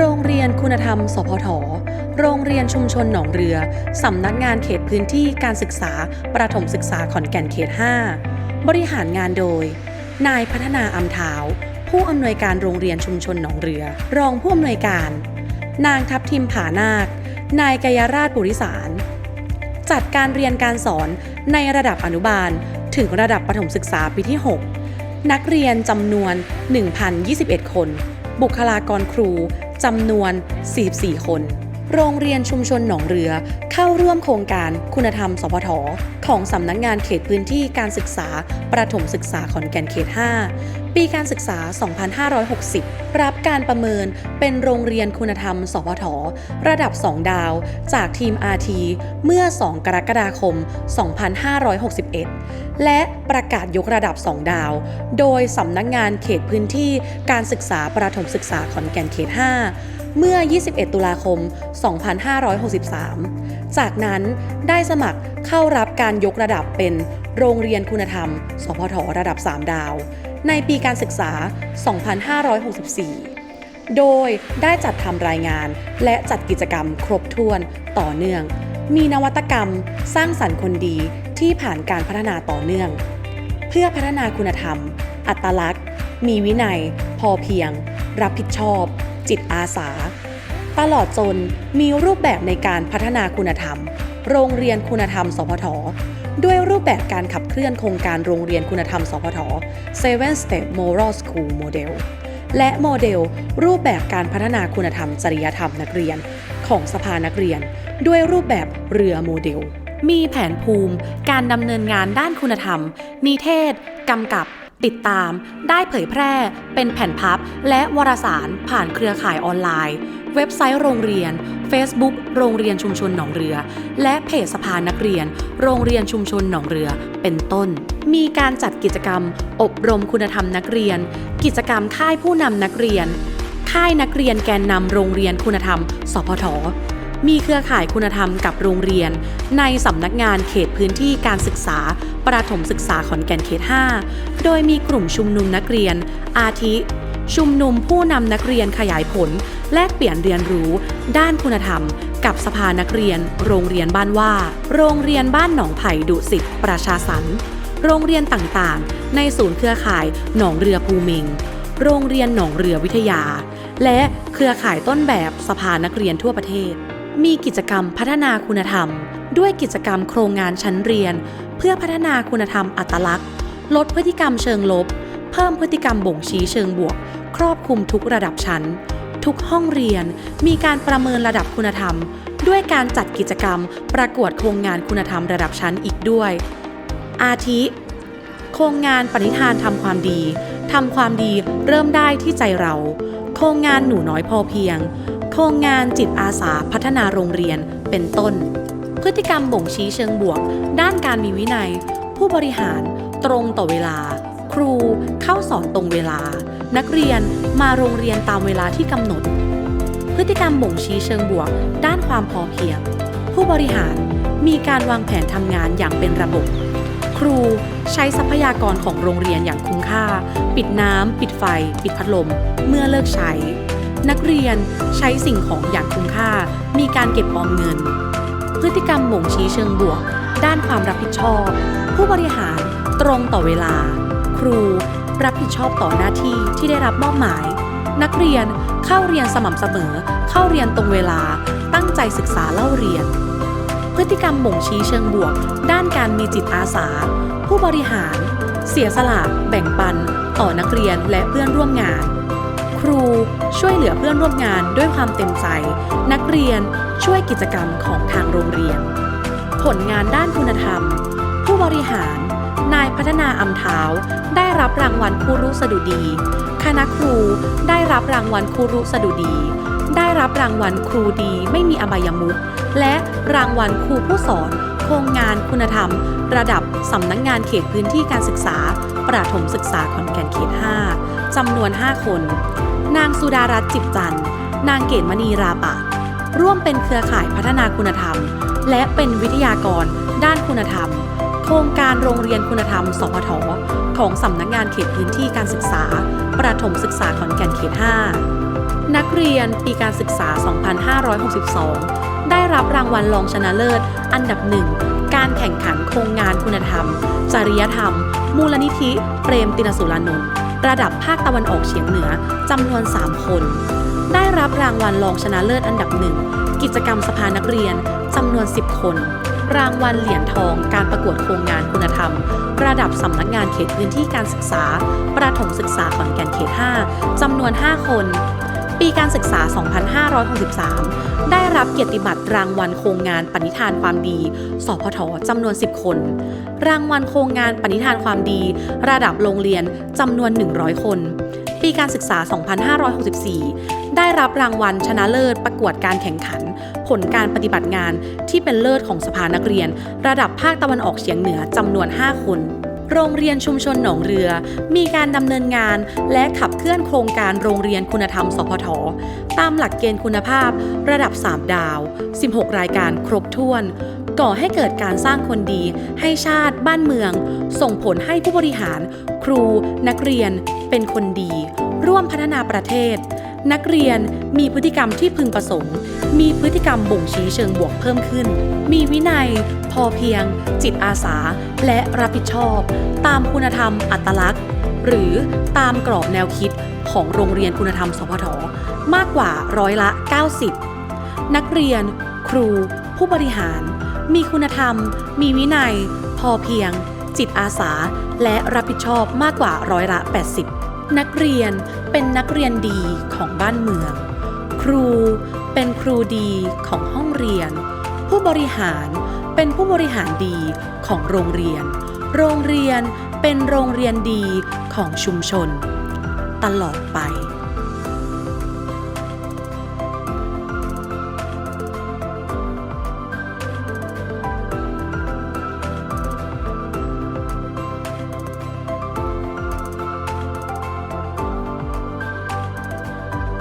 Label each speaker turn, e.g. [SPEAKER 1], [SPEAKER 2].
[SPEAKER 1] โรงเรียนคุณธรรม สพท โรงเรียนชุมชนหนองเรือ สำนักงานเขตพื้นที่การศึกษา ประถมศึกษาขอนแก่นเขต 5 บริหารงานโดย นายพัฒนาอำเท้าผู้อำนวยการโรงเรียนชุมชนหนองเรือ รองผู้อำนวยการ นางทัพทิมผานาค นายกายราชบุริสาร จัดการเรียนการสอนในระดับอนุบาล ถึงระดับประถมศึกษาปีที่ 6 นักเรียนจำนวน 1,021 คน บุคลากรครู จำนวน 44 คน โรงเรียนชุมชนหนองเรือ เข้าร่วมโครงการคุณธรรม สพทของสำนักงงานเขตพื้นที่การศึกษา ประถมศึกษาขอนแก่นเขต 5 ปีการศึกษา 2560 รับการประเมินเป็นโรงเรียนคุณธรรม สพทระดับ 2 ดาว จากทีม RT เมื่อ 2 กรกฎาคม 2561 และประกาศยกระดับ 2 ดาว โดยสำนักงานเขตพื้นที่การศึกษาประถมศึกษาขอนแก่นเขต 5 เมื่อ 21 ตุลาคม 2563 จากนั้นได้สมัครเข้ารับการยกระดับเป็นโรงเรียนคุณธรรม สพทระดับ 3 ดาว ในปีการศึกษา 2564 โดยได้จัดทำรายงานและจัดกิจกรรมครบถ้วนต่อเนื่อง มีนวัตกรรมสร้างสรรค์คนดีที่ผ่านการพัฒนาต่อเนื่อง เพื่อพัฒนาคุณธรรม อัตลักษณ์ มีวินัย พอเพียง รับผิดชอบ จิตอาสา ตลอดจนมีรูปแบบในการพัฒนาคุณธรรม โรงเรียนคุณธรรม สพทด้วยรูปแบบการขับเคลื่อนโครงการโรงเรียนคุณธรรม สพท Seven Step Moral School Model และโมเดล รูปแบบการพัฒนาคุณธรรม จริยธรรมนักเรียน ของสภานักเรียน ด้วยรูปแบบเรือโมเดล มีแผนภูมิ การดำเนินงานด้านคุณธรรม นิเทศ กำกับ ติดตามได้เผยแพร่เป็นแผ่นพับ และวารสารผ่านเครือข่ายออนไลน์ เว็บไซต์โรงเรียน Facebook โรงเรียนชุมชนหนองเรือ และเพจสภานักเรียน โรงเรียนชุมชนหนองเรือ เป็นต้น มีการจัดกิจกรรม อบรมคุณธรรมนักเรียน กิจกรรมค่ายผู้นำนักเรียน ค่ายนักเรียนแกนนำโรงเรียนคุณธรรม สพท มีเครือข่ายคุณธรรมกับโรงเรียน ในสำนักงานเขตพื้นที่การศึกษา ประถมศึกษาขอนแก่นเขต 5 โดยมีกลุ่มชุมนุมนักเรียน อาทิ ชุมนุมผู้นำนักเรียนขยายผล แลกเปลี่ยนเรียนรู้ ด้านคุณธรรม กับสภานักเรียน โรงเรียนบ้านว่า โรงเรียนบ้านหนองไผ่ดุสิตประชาสรรค์โรงเรียนต่างๆ ในศูนย์เครือข่ายหนองเรือภูเมงโรงเรียนหนองเรือวิทยา และเครือข่ายต้นแบบสภานักเรียนทั่วประเทศ มีกิจกรรมพัฒนาคุณธรรม ด้วยกิจกรรมโครงงานชั้นเรียน เพื่อพัฒนาคุณธรรมอัตลักษณ์ ลดพฤติกรรมเชิงลบ เพิ่มพฤติกรรมบ่งชี้เชิงบวก ครอบคลุมทุกระดับชั้น ทุกห้องเรียนมีการประเมินระดับคุณธรรม ด้วยการจัดกิจกรรมประกวดโครงงานคุณธรรมระดับชั้นอีกด้วย อาทิ โครงงานปณิธานทำความดีทำความดีเริ่มได้ที่ใจเรา โครงงานหนูน้อยพอเพียง โครงงานจิตอาสาพัฒนาโรงเรียนเป็นต้น พฤติกรรมบ่งชี้เชิงบวก ด้านการมีวินัย ผู้บริหารตรงต่อเวลา ครูเข้าสอนตรงเวลา นักเรียนมาโรงเรียนตามเวลาที่กำหนด พฤติกรรมบ่งชี้เชิงบวก ด้านความพอเพียง ผู้บริหารมีการวางแผนทำงานอย่างเป็นระบบ ครูใช้ทรัพยากรของโรงเรียนอย่างคุ้มค่า ปิดน้ำ ปิดไฟ ปิดพัดลม เมื่อเลิกใช้ นักเรียนใช้สิ่งของอย่างคุ้มค่า มีการเก็บออมเงิน พฤติกรรมบ่งชี้เชิงบวก ด้านความรับผิดชอบ ผู้บริหารตรงต่อเวลา ครูรับผิดชอบต่อหน้าที่ที่ได้รับมอบหมาย นักเรียนเข้าเรียนสม่ำเสมอ เข้าเรียนตรงเวลา ตั้งใจศึกษาเล่าเรียน พฤติกรรมบ่งชี้เชิงบวก ด้านการมีจิตอาสา ผู้บริหาร เสียสละแบ่งปัน ต่อนักเรียนและเพื่อนร่วมงาน ครูช่วยเหลือเพื่อนร่วมงานด้วยความเต็มใจ นักเรียนช่วยกิจกรรมของทางโรงเรียน ผลงานด้านคุณธรรม ผู้บริหาร นายพัฒนาอำเท้า ได้รับรางวัลครูรุสดุดี คณะครูได้รับรางวัลครูรุสดุดี ได้รับรางวัลครูดีไม่มีอบายมุข และรางวัลครูผู้สอน โครงงานคุณธรรม ระดับสำนักงงานเขตพื้นที่การศึกษา ประถมศึกษาขอนแก่นเขต 5จำนวน 5 คน นางสุดารัตน์จิบจันทร์ นางเกตมณีราปะ ร่วมเป็นเครือข่ายพัฒนาคุณธรรม และเป็นวิทยากร ด้านคุณธรรม โครงการโรงเรียนคุณธรรม สพทของสำนักงานเขตพื้นที่การศึกษา ประถมศึกษาขอนแก่นเขต 5 นักเรียนปีการศึกษา 2562 ได้รับรางวัลรองชนะเลิศ อันดับหนึ่ง การแข่งขันโครงงานคุณธรรม จริยธรรม มูลนิธิ เปรมตินสุรานนท์ระดับภาคตะวันออกเฉียงเหนือจำนวน 3 คน ได้รับรางวัลรองชนะเลิศอันดับหนึ่ง กิจกรรมสภานักเรียนจำนวน 10 คน รางวัลเหรียญทองการประกวดโครงงานคุณธรรม ระดับสำนักงานเขตพื้นที่การศึกษา ประถมศึกษาขอนแก่นเขต 5จำนวน 5 คน ปีการศึกษา 2563 ได้รับเกียรติบัตรรางวัลโครงงานปณิธานความดี สพทจำนวน 10 คน รางวัลโครงงานปณิธานความดี ระดับโรงเรียนจำนวน 100 คน ปีการศึกษา 2564 ได้รับรางวัลชนะเลิศประกวดการแข่งขัน ผลการปฏิบัติงานที่เป็นเลิศของสภานักเรียน ระดับภาคตะวันออกเฉียงเหนือจำนวน 5 คน โรงเรียนชุมชนหนองเรือ มีการดำเนินงานและขับเคลื่อนโครงการโรงเรียนคุณธรรม สพท ตามหลักเกณฑ์คุณภาพ ระดับ 3 ดาว 16 รายการครบถ้วน ก่อให้เกิดการสร้างคนดี ให้ชาติบ้านเมือง ส่งผลให้ผู้บริหาร ครู นักเรียน เป็นคนดี ร่วมพัฒนาประเทศ นักเรียนมีพฤติกรรมที่พึงประสงค์ มีพฤติกรรมบ่งชี้เชิงบวกเพิ่มขึ้น มีวินัย พอเพียง จิตอาสา และรับผิดชอบ ตามคุณธรรมอัตลักษณ์ หรือตามกรอบแนวคิดของโรงเรียนคุณธรรมสพทมากกว่าร้อยละ 90 นักเรียน ครู ผู้บริหาร มีคุณธรรม มีวินัย พอเพียง จิตอาสา และรับผิดชอบมากกว่าร้อยละ 80 นักเรียน เป็นนักเรียนดีของบ้านเมือง ครูเป็นครูดีของห้องเรียน ผู้บริหารเป็นผู้บริหารดีของโรงเรียน โรงเรียนเป็นโรงเรียนดีของชุมชน ตลอดไป